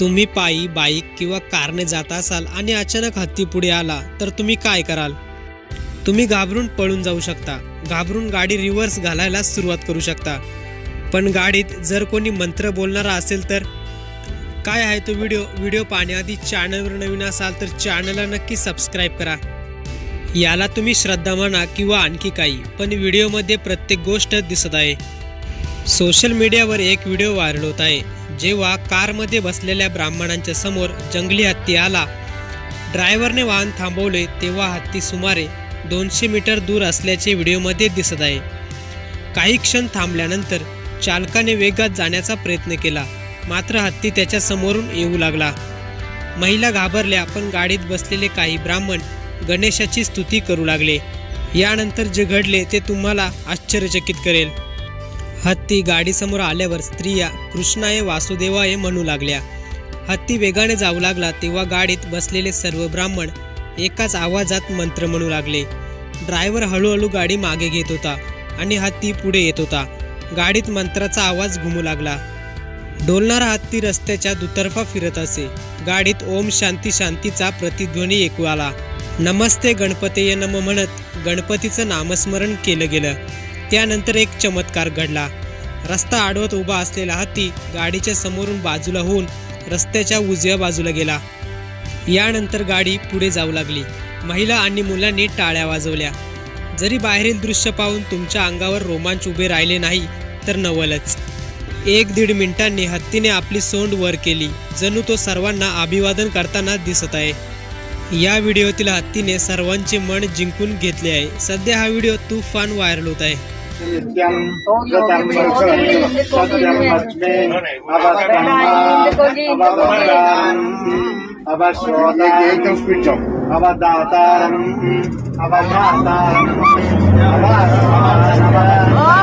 तुम्ही पायी बाईक किंवा कारने जात असाल आणि अचानक हत्ती पुढे आला तर तुम्ही काय कराल? तुम्ही घाबरून पळून जाऊ शकता. घाबरून गाडी रिव्हर्स घालायला सुरुवात करू शकता. पण गाडीत जर कोणी मंत्र बोलणारा असेल तर? काय आहे तो व्हिडिओ व्हिडिओ पाहण्याआधी चॅनलवर नवीन असाल तर चॅनलला नक्की सबस्क्राईब करा. याला तुम्ही श्रद्धा म्हणा किंवा आणखी काही पण व्हिडिओमध्ये प्रत्येक गोष्ट दिसत आहे. सोशल मीडियावर एक व्हिडिओ व्हायरल होत आहे. जेव्हा कारमध्ये बसलेल्या ब्राह्मणांच्या समोर जंगली हत्ती आला. ड्रायव्हरने वाहन थांबवले तेव्हा हत्ती सुमारे दोनशे मीटर दूर असल्याचे व्हिडिओमध्ये दिसत आहे. काही क्षण थांबल्यानंतर चालकाने वेगात जाण्याचा प्रयत्न केला मात्र हत्ती त्याच्या समोरून येऊ लागला. महिला घाबरल्या पण गाडीत बसलेले काही ब्राह्मण गणेशाची स्तुती करू लागले. यानंतर जे घडले ते तुम्हाला आश्चर्यचकित करेल. हत्ती गाडीसमोर आल्यावर स्त्रिया कृष्णाय वासुदेवाय म्हणू लागल्या. हत्ती वेगाने जाऊ लागला तेव्हा गाडीत बसलेले सर्व ब्राह्मण एकाच आवाजात मंत्र म्हणू लागले. ड्रायव्हर हळूहळू गाडी मागे घेत होता आणि हत्ती पुढे येत होता. गाडीत मंत्राचा आवाज घुमू लागला. डोलणारा हत्ती रस्त्याच्या दुतर्फा फिरत असे. गाडीत ओम शांती शांतीचा प्रतिध्वनी ऐकू आला. नमस्ते गणपतेय नम म्हणत गणपतीचं नामस्मरण केलं गेलं. त्यानंतर एक चमत्कार घडला. रस्ता आडवत उभा असलेला हत्ती गाडीच्या समोरून बाजूला होऊन रस्त्याच्या उजव्या बाजूला गेला. यानंतर गाडी पुढे जाऊ लागली. महिला आणि मुलांनी टाळ्या वाजवल्या. जरी बाहेरील दृश्य पाहून तुमच्या अंगावर रोमांच उभे राहिले नाही तर नवलच. एक दीड मिनिटांनी हत्तीने आपली सोंड वर केली जणू तो सर्वांना अभिवादन करताना दिसत आहे. या व्हिडिओतील हत्तीने सर्वांचे मन जिंकून घेतले आहे. सध्या हा व्हिडिओ तुफान व्हायरल होत आहे. नित्यं गतं वर्षं सत्यं वच्मे अवस्तम् अववदानम् अवश्रोताम् अवदातारम् अवधातारम् अवस्मानम्